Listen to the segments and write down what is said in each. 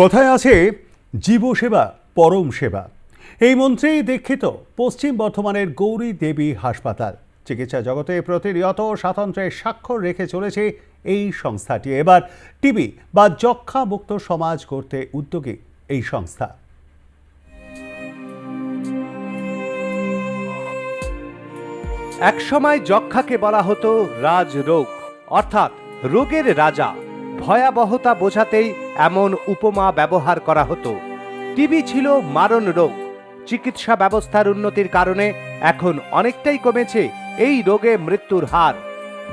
কথায় আছে জীবসেবা পরম সেবা। এই মন্ত্রেই দীক্ষিত পশ্চিম বর্ধমানের গৌরী দেবী হাসপাতাল। চিকিৎসা জগতে প্রতিনিয়ত স্বাতন্ত্র্যের স্বাক্ষর রেখে চলেছে এই সংস্থাটি। এবার টিবি বা যক্ষা মুক্ত সমাজ করতে উদ্যোগী এই সংস্থা। একসময় যক্ষাকে বলা হতো রাজরোগ অর্থাৎ রোগের রাজা। ভয়াবহতা বোঝাতেই এমন উপমা ব্যবহার করা হতো। টিবি ছিল মারণ রোগ। চিকিৎসা ব্যবস্থার উন্নতির কারণে এখন অনেকটাই কমেছে এই রোগে মৃত্যুর হার।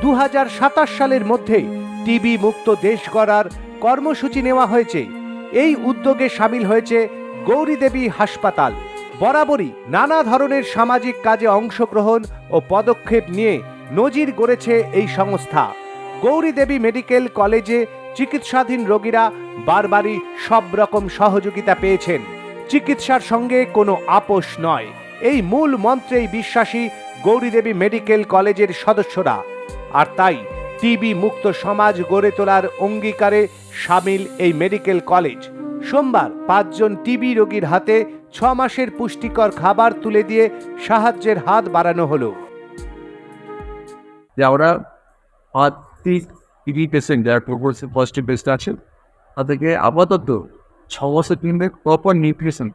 দু হাজার সাতাশ সালের মধ্যে টিবি মুক্ত দেশ গড়ার কর্মসূচি নেওয়া হয়েছে। এই উদ্যোগে সামিল হয়েছে গৌরীদেবী হাসপাতাল। বরাবরই নানা ধরনের সামাজিক কাজে অংশগ্রহণ ও পদক্ষেপ নিয়ে নজির গড়েছে এই সংস্থা। গৌরী দেবী মেডিকেল কলেজে চিকিৎসাধীন রোগীরা বারবারই সব রকম সহযোগিতা পেয়েছেন। চিকিৎসার সঙ্গে কোনো আপোষ নয়। এই মূল মন্ত্রেই বিশ্বাসী গৌরীদেবী মেডিকেল কলেজের সদস্যরা। আর তাই টিবি মুক্ত সমাজ গড়ে তোলার অঙ্গীকারে সামিল এই মেডিকেল কলেজ। সোমবার পাঁচজন টিবি রোগীর হাতে ছ মাসের পুষ্টিকর খাবার তুলে দিয়ে সাহায্যের হাত বাড়ানো হলো। যে আমরা পাঁচটি টিভি পেশেন্ট যারা প্রপোর্সে পজিটিভ বেস্ট আছেন তাদেরকে আপাতত ছ বছর কিনবে প্রপার নিউট্রিশন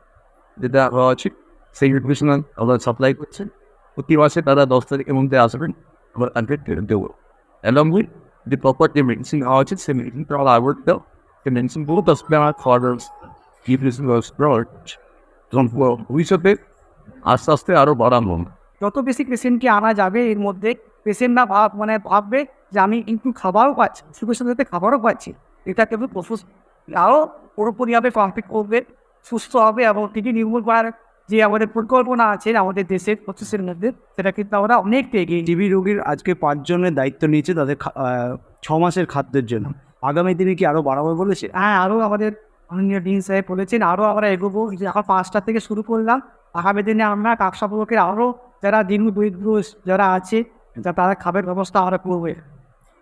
যেটা হওয়া উচিত, সেই নিউট্রিশন আমরা সাপ্লাই করছে। প্রতি মাসে তারা দশ তারিখের মধ্যে আসবেন, আমরা তাদের দেবো। অ্যালং উইথ যে প্রপার যে মেডিসিন হওয়া উচিত, সেই মেডিসিনটা আমরা আবার দেও সেই মেডিসিনগুলো দশ আমার খাওয়ার নিউট্রিশন ভবিষ্যতে আস্তে আস্তে আরও বাড়ানো যত বেশি পেশেন্টকে আনা যাবে, এর মধ্যে পেশেন্টরা ভাব মানে ভাববে যে আমি কিন্তু খাবারও পাচ্ছি সুখের সাথে সাথে খাবারও পাচ্ছি। এটা কিন্তু প্রফুস আরও পুরোপুরিভাবে কমপ্লিট করবে সুস্থ হবে এবং টিটি নির্মূল করার যে আমাদের পরিকল্পনা আছে আমাদের দেশের প্রসেসের মধ্যে সেটা কিন্তু আমরা অনেকটা এগিয়ে টিবি রোগীর আজকে পাঁচজনের দায়িত্ব নিয়েছে তাদের ছ মাসের খাদ্যের জন্য। আগামী দিনে কি আরও বাড়াবে বলেছে? হ্যাঁ আরও আমাদের মাননীয় ডিন সাহেব বলেছেন আরও আমরা এগোবো। যে এখন পাঁচটা থেকে শুরু করলাম। আগামী দিনে আমরা কাকসা ব্লকের আরও যারা দিন দরিদ্র যারা আছে তারা খাবার ব্যবস্থা আরও করবে।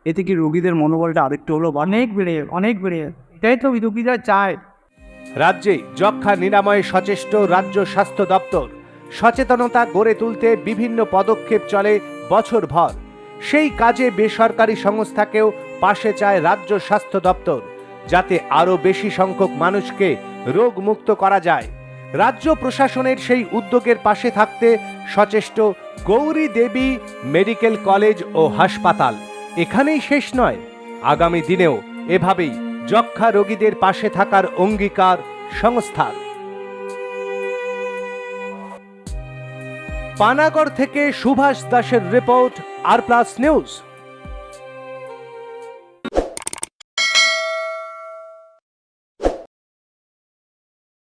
এতে কি রোগীদের মনোবলটা আরেকটু হলো অনেক বেড়ে অনেক বেড়ে। এটাই তো রোগীরা চায়। রাজ্যে যক্ষা নিরাময়ে সচেষ্ট রাজ্য স্বাস্থ্য দপ্তর। সচেতনতা গড়ে তুলতে বিভিন্ন পদক্ষেপ চলে বছরভর। সেই কাজে বেসরকারি সংস্থাকেও পাশে চায় রাজ্য স্বাস্থ্য দপ্তর যাতে আরও বেশি সংখ্যক মানুষকে রোগ মুক্ত করা যায়। রাজ্য প্রশাসনের সেই উদ্যোগের পাশে থাকতে সচেষ্ট গৌরী দেবী মেডিকেল কলেজ ও হাসপাতাল। এখানেই শেষ নয়। আগামী দিনেও এভাবেই যক্ষা রোগীদের পাশে থাকার অঙ্গীকার সংস্থার। পানাগড় থেকে সুভাষ দাসের রিপোর্ট আর প্লাস নিউজ।